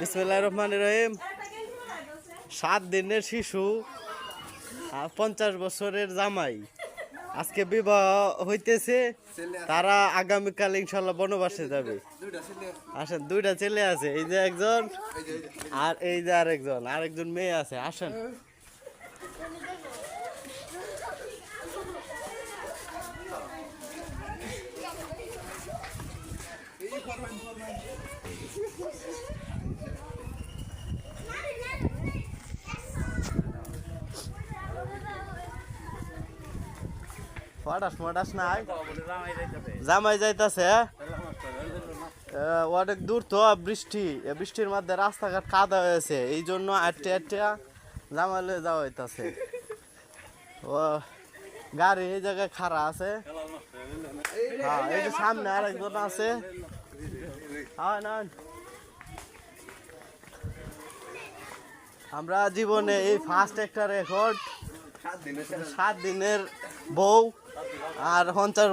বিসমুল্লাহ রহমান রহিম। সাত দিনের শিশু পঞ্চাশ বছরের জামাই। আজকে বিবাহ হইতেছে, তারা আগামীকাল ইনশাল্লাহ বনবাসে যাবে। আসেন, দুইটা ছেলে আছে, এই যে একজন আর এই যে আরেকজন আরেকজন মেয়ে আছে, আসেন। ফটাস ফটাস নাই। জামাই যাইতাছে। অনেক দূর তো বৃষ্টি। বৃষ্টির মধ্যে রাস্তাঘাট কাদা হয়েছে এই জন্য আটটে আটটে জামাইলে যাওয়া হইতাছে। ও গাড়ি এই জায়গায় খাড়া আছে। হ্যাঁ এই যে সামনে আরেকজন আছে। হ্যাঁ না আমরা জীবনে এই ফার্স্ট একটা রেকর্ড সাত দিনের বউ আর পঞ্চাশ